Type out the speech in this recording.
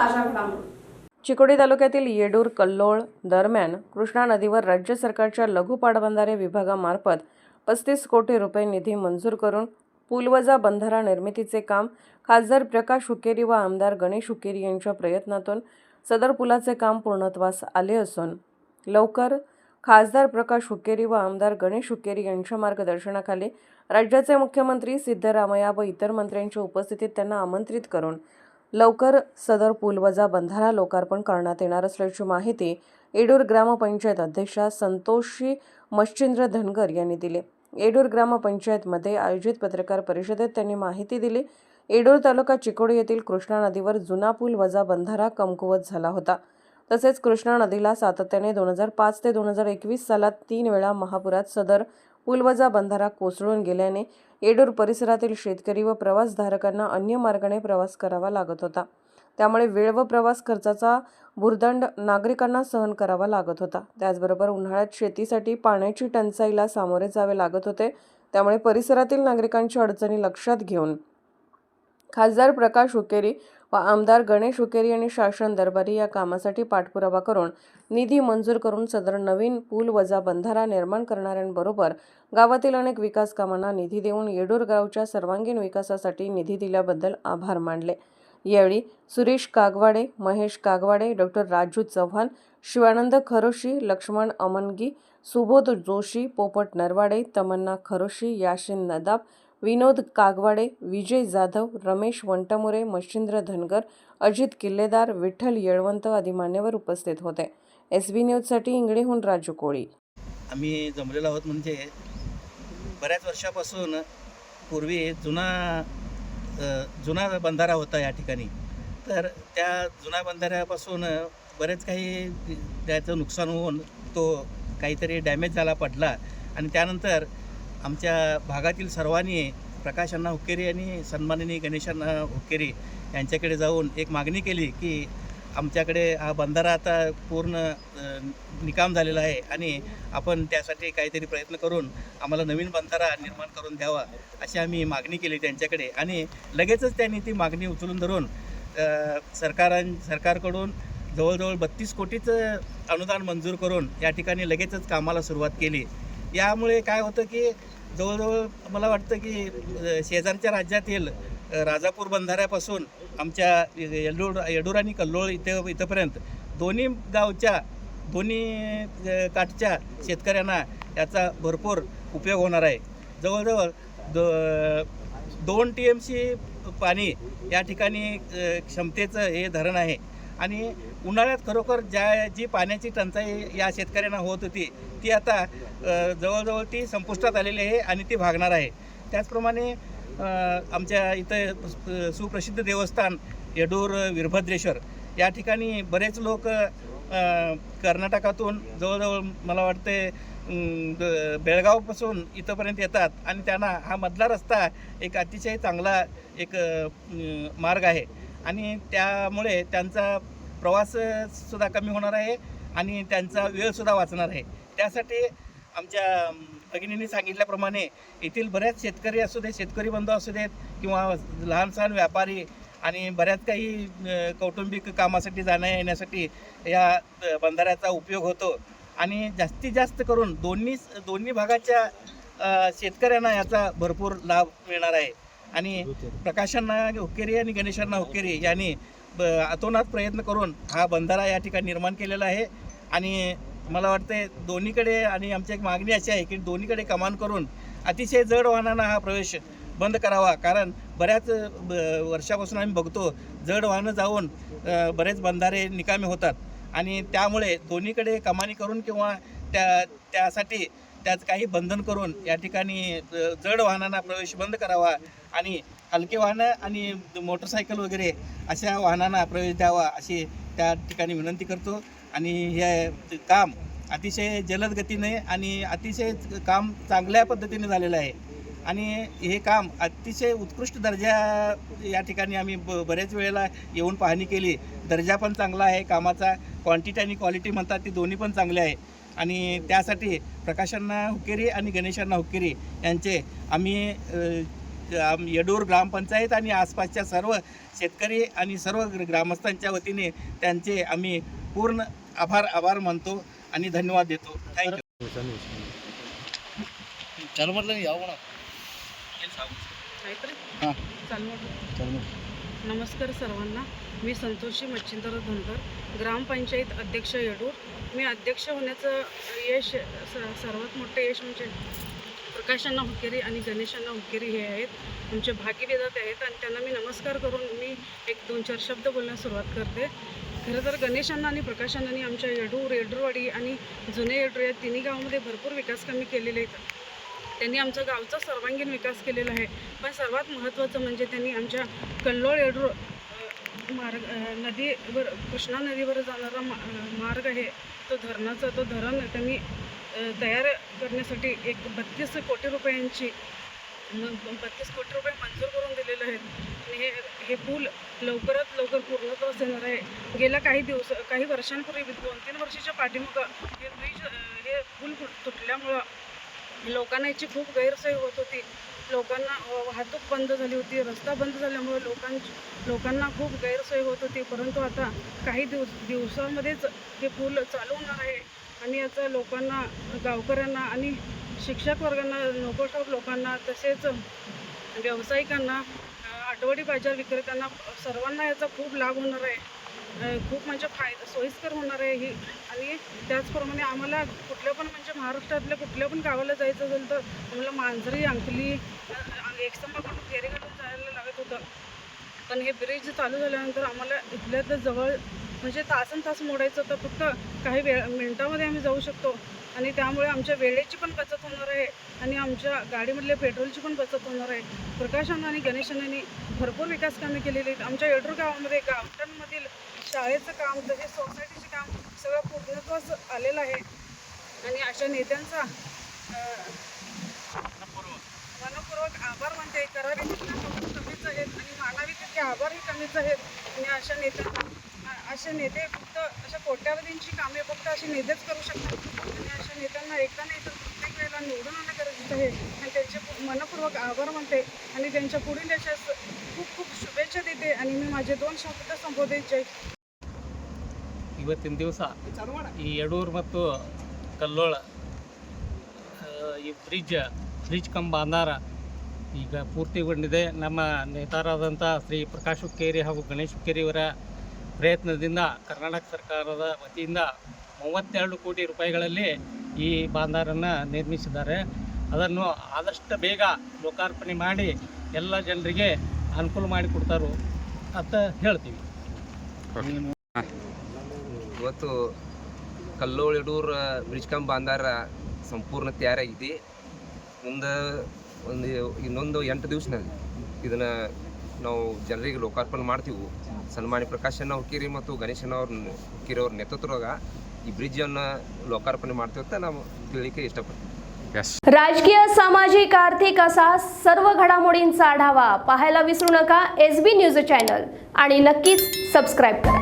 ताज्या घडामोडी. चिकोडी तालुक्यातील येडूर कल्लोळ दरम्यान कृष्णा नदीवर राज्य सरकारच्या लघु पाटबंधारे विभागामार्फत पस्तीस कोटी रुपये निधी मंजूर करून पुलवजा बंधारा निर्मितीचे काम खासदार प्रकाश हुकेरी व आमदार गणेश हुकेरी यांच्या प्रयत्नातून सदर पुलाचे काम पूर्णत्वास आले असून लवकर खासदार प्रकाश हुकेरी व आमदार गणेश हुकेरी यांच्या मार्गदर्शनाखाली राज्याचे मुख्यमंत्री सिद्धरामय्या व इतर मंत्र्यांच्या उपस्थितीत त्यांना आमंत्रित करून लवकर सदर पुलवजा बंधारा लोकार्पण करण्यात येणार असल्याची माहिती येडूर ग्रामपंचायत अध्यक्षा संतोषी मच्छिंद्र धनगर यांनी दिली. येडूर ग्रामपंचायतमध्ये आयोजित पत्रकार परिषदेत त्यांनी माहिती दिली. येडूर तालुका चिकोडी येथील कृष्णा नदीवर जुना पूल वजा बंधारा कमकुवत झाला होता. तसेच कृष्णा नदीला सातत्याने दोन हजार पाच ते दोन हजार एकवीस सालात तीन वेळा महापुरात सदर पुलवजा बंधारा कोसळून गेल्याने येडूर परिसरातील शेतकरी व प्रवासधारकांना अन्य मार्गाने प्रवास करावा लागत होता. त्यामुळे वेळ व प्रवास खर्चाचा भुर्दंड नागरिकांना सहन करावा लागत होता. त्याचबरोबर उन्हाळ्यात शेतीसाठी पाण्याची टंचाईला सामोरे जावे लागत होते. त्यामुळे परिसरातील नागरिकांच्या अडचणी लक्षात घेऊन खासदार प्रकाश हुकेरी व आमदार गणेश हुकेरी यांनी शासन दरबारी या कामासाठी पाठपुरावा करून निधी मंजूर करून सदर नवीन पूल वजा बंधारा निर्माण करणाऱ्यांबरोबर गावातील अनेक विकास कामांना निधी देऊन येडूर गावच्या सर्वांगीण विकासासाठी निधी दिल्याबद्दल आभार मानले. यावेळी सुरेश कागवाडे महेश कागवाडे डॉक्टर राजू चव्हाण शिवानंद खरोशी लक्ष्मण अमनगी सुबोध जोशी पोपट नरवाडे तमन्ना खरोशी याशिन नदाब विनोद कागवाडे विजय जाधव रमेश वंटमुरे मच्छिंद्र धनगर अजित किल्लेदार विठ्ठल येळवंत आदी मान्यवर उपस्थित होते. एस बी न्यूजसाठी इंगळेहून राजू कोळी. आम्ही जमलेलो आहोत म्हणजे बऱ्याच वर्षापासून पूर्वी जुना जुना बंधारा होता या ठिकाणी. तर त्या जुना बंधाऱ्यापासून बरेच काही त्याचं नुकसान होऊन तो काहीतरी डॅमेज झाला पडला. आणि त्यानंतर आमच्या भागातील सर्वांनी प्रकाश अण्णा हुक्केरी आणि सन्माननीय गणेश अण्णा हुक्केरी यांच्याकडे जाऊन एक मागणी केली की आमच्याकडे हा बंधारा आता पूर्ण निकाम झालेला आहे आणि आपण त्यासाठी काहीतरी प्रयत्न करून आम्हाला नवीन बंधारा निर्माण करून द्यावा अशी आम्ही मागणी केली त्यांच्याकडे आणि लगेचच त्यांनी ती मागणी उचलून धरून सरकारां सरकारकडून जवळजवळ बत्तीस कोटीचं अनुदान मंजूर करून या ठिकाणी लगेचच कामाला सुरुवात केली. यामुळे काय होतं की जवळजवळ मला वाटतं की शेजारच्या राज्यातील राजापूर बंधाऱ्यापासून आमच्या येडूर येडूर आणि कल्लोळ इथे इथंपर्यंत दोन्ही गावच्या दोन्ही काठच्या शेतकऱ्यांना याचा भरपूर उपयोग होणार आहे. जवळजवळ दो दोन टी एम सी पाणी या ठिकाणी क्षमतेचं हे धरण आहे. आणि उन्हाळ्यात खरोखर ज्या जी पाण्याची टंचाई या शेतकऱ्यांना होत होती ती आता जवळजवळ ती संपुष्टात आलेली आहे आणि ती भागणार आहे. त्याचप्रमाणे आमच्या इथं सुप्रसिद्ध देवस्थान येडूर वीरभद्रेश्वर या ठिकाणी बरेच लोक कर्नाटकातून जवळजवळ मला वाटते बेळगावपासून इथंपर्यंत येतात आणि त्यांना हा मधला रस्ता एक अतिशय चांगला एक मार्ग आहे. आणि त्यामुळे त्यांचा प्रवास सुद्धा कमी होणार आहे आणि त्यांचा वेळसुद्धा वाचणार आहे. त्यासाठी आमच्या भगिनींनी सांगितल्याप्रमाणे येथील बऱ्याच शेतकरी असू देत शेतकरी बंधू असू देत किंवा लहान सहान व्यापारी आणि बऱ्याच काही कौटुंबिक कामासाठी जाण्या येण्यासाठी या बंधाऱ्याचा उपयोग होतो. आणि जास्तीत जास्त करून दोन्ही दोन्ही भागाच्या शेतकऱ्यांना याचा भरपूर लाभ मिळणार आहे. आणि प्रकाशांना हुक्केरी आणि गणेशांना हुक्केरी यांनी अतोनात प्रयत्न करून हा बंधारा या ठिकाणी निर्माण केलेला आहे. आणि मला वाटते दोन्हीकडे आणि आमची एक मागणी अशी आहे की दोन्हीकडे कमान करून अतिशय जड वाहनांना हा प्रवेश बंद करावा. कारण बऱ्याच ब वर्षापासून आम्ही बघतो जड वाहनं जाऊन बरेच बंधारे निकामी होतात. आणि त्यामुळे दोन्हीकडे कमानी करून किंवा त्या त्यासाठी त्यात काही बंधन करून या ठिकाणी जड वाहनांना प्रवेश बंद करावा. आणि हलके वाहनं आणि मोटरसायकल वगैरे अशा वाहनांना प्रवेश द्यावा अशी त्या ठिकाणी विनंती करतो. आणि हे काम अतिशय जलद गतीने आणि अतिशय काम चांगल्या पद्धतीने झालेलं आहे. आणि हे काम अतिशय उत्कृष्ट दर्जा या ठिकाणी आम्ही ब बऱ्याच वेळेला येऊन पाहणी केली. दर्जा पण चांगला आहे कामाचा क्वांटिटी आणि क्वालिटी म्हणतात ती दोन्ही पण चांगले आहे. आणि त्यासाठी प्रकाशांना हुकेरी आणि गणेशांना हुकेरी यांचे आम्ही येडूर ग्रामपंचायत आणि आसपासच्या सर्व शेतकरी आणि सर्व ग्र- ग्रामस्थांच्या वतीने त्यांचे आम्ही पूर्ण आभार आभार मानतो आणि धन्यवाद देतो. थँक्यू चालू म्हटलं नाही यावं हां. नमस्कार सर्वांना. मी संतोषी मच्छिंद्र धनगर ग्रामपंचायत अध्यक्ष येडूर. मी अध्यक्ष होण्याचं यश स- सर्वात मोठं यश म्हणजे प्रकाशांना हुकेरी आणि गणेशांना हुकेरी हे आहेत. आमचे भाग्यविधाते आहेत आणि त्यांना मी नमस्कार करून मी एक दोन चार शब्द बोलण्यास सुरुवात करते. खरं तर गणेशांना आणि प्रकाशांनी आमच्या येडूर येडूरवाडी आणि जुने येडूर या तिन्ही गावामध्ये भरपूर विकास कमी केलेले आहेत. त्यांनी आमच्या गावचा सर्वांगीण विकास केलेला आहे. पण सर्वात महत्त्वाचं म्हणजे त्यांनी आमच्या कल्लोळ येडूर मार्ग नदीवर कृष्णा नदीवर जाणारा मा मार्ग आहे. तो धरणाचा तो धरण त्यांनी तयार करण्यासाठी एक बत्तीस कोटी रुपयांची बत्तीस कोटी रुपये मंजूर करून दिलेले आहेत. आणि हे हे पूल लवकरात लवकर पूर्णत्वास येणार आहे. गेल्या काही दिवस काही वर्षांपूर्वी दोन तीन वर्षाच्या पाठीमागं हे ब्रिज हे पूल तुटल्यामुळं लोकांना याची खूप गैरसोय होत होती. लोकांना वाहतूक बंद झाली होती रस्ता बंद झाल्यामुळे लोकांची लोकांना खूप गैरसोय होत होती. परंतु आता काही दिवस दिवसामध्येच हे पूल चालू होणार आहे. आणि याचा लोकांना गावकऱ्यांना आणि शिक्षक वर्गांना नोकरदार लोकांना तसेच व्यावसायिकांना आठवडी बाजार विक्रेत्यांना सर्वांना याचा खूप लाभ होणार आहे. खूप म्हणजे फायदा सोयीस्कर होणार आहे ही. आणि त्याचप्रमाणे आम्हाला कुठल्या पण म्हणजे महाराष्ट्रातल्या कुठल्या पण गावाला जायचं असेल तर आम्हाला मांजरी अंकली एकसंबाकडून फेरी जायला लागत होतं. पण हे ब्रिज चालू झाल्यानंतर आम्हाला इथल्या तर जवळ म्हणजे तासन तास मोडायचं होतं फक्त काही वेळ मिनटामध्ये आम्ही जाऊ शकतो. आणि त्यामुळे आमच्या वेळेची पण बचत होणार आहे. आणि आमच्या गाडीमधल्या पेट्रोलची पण बचत होणार आहे. प्रकाशानं आणि गणेशांनी भरपूर विकास कामे केलेली आहेत. आमच्या येडूर गावामध्ये गावठाणमधील शाळेचं काम तसेच सोसायटीचे काम सगळं पूर्णत्वास आलेलं आहे. आणि अशा नेत्यांचा मनपूर्वक आभार मानते करावे तितके कमीच आहेत आणि मानावी तितके आभारही कमीच आहेत. आणि अशा नेत्यांना असे नेते फक्त अशा कोट्यावधींची कामे फक्त असे नेतेच करू शकतात आणि अशा नेत्यांना एकदा नाही तर प्रत्येक वेळेला निवडून आणणं गरजेचं आहे आणि त्यांचे पु- मनपूर्वक आभार मानते आणि त्यांच्या पुढील यशास खूप खूप शुभेच्छा देते आणि मी माझे दोन शब्द संबोधित जय ಇವತ್ತಿನ ದಿವಸ ಈ ಯಡೂರು ಮತ್ತು ಕಲ್ಲೋಳ ಆ, ಈ ಬ್ರಿಡ್ಜ್ ಬ್ರಿಡ್ಜ್ ಕಂಬ ಅಂದಾರ ಈಗ ಪೂರ್ತಿಗೊಂಡಿದೆ ನಮ್ಮ ನೇತಾರಾದಂಥ ಶ್ರೀ ಪ್ರಕಾಶ್ ಹುಕ್ಕೇರಿ ಹಾಗೂ ಗಣೇಶ್ ಹುಕ್ಕೇರಿ ಅವರ ಪ್ರಯತ್ನದಿಂದ ಕರ್ನಾಟಕ ಸರ್ಕಾರದ ವತಿಯಿಂದ ಮೂವತ್ತೆರಡು ಕೋಟಿ ರೂಪಾಯಿಗಳಲ್ಲಿ ಈ ಬಾಂದಾರನ್ನು ನಿರ್ಮಿಸಿದ್ದಾರೆ. ಅದನ್ನು ಆದಷ್ಟು ಬೇಗ ಲೋಕಾರ್ಪಣೆ ಮಾಡಿ ಎಲ್ಲ ಜನರಿಗೆ ಅನುಕೂಲ ಮಾಡಿಕೊಡ್ತಾರೋ ಅಂತ ಹೇಳ್ತೀವಿ. ಇವತ್ತು ಕಲ್ಲೋಳಿಡೂರು ಬ್ರಿಡ್ಜ್ ಕಂಬ ಬಾಂದಾರ ಸಂಪೂರ್ಣ ತಯಾರಾಗಿದೆ. ಮುಂದೆ ಒಂದು ಇನ್ನೊಂದು ಎಂಟು ದಿವಸನಲ್ಲಿ ಇದನ್ನು ನಾವು ಜನರಿಗೆ ಲೋಕಾರ್ಪಣೆ ಮಾಡ್ತೀವಿ ಸನ್ಮಾನ್ಯ ಪ್ರಕಾಶನ ಹುಕ್ಕೇರಿ ಮತ್ತು ಗಣೇಶನ ಅವ್ರ ಹುಕ್ಕೇರಿ ಅವ್ರ ನೇತೃತ್ವದಾಗ ಈ ಬ್ರಿಡ್ಜನ್ನು ಲೋಕಾರ್ಪಣೆ ಮಾಡ್ತೀವಿ ಅಂತ ನಾವು ತಿಳಿಲಿಕ್ಕೆ ಇಷ್ಟಪಡ್ತೀವಿ राजकीय सामाजिक आर्थिक असा सर्व घडामोडींचा आढावा पाहायला विसरू नका एस बी न्यूज चॅनल आणि नक्कीच सबस्क्राईब करा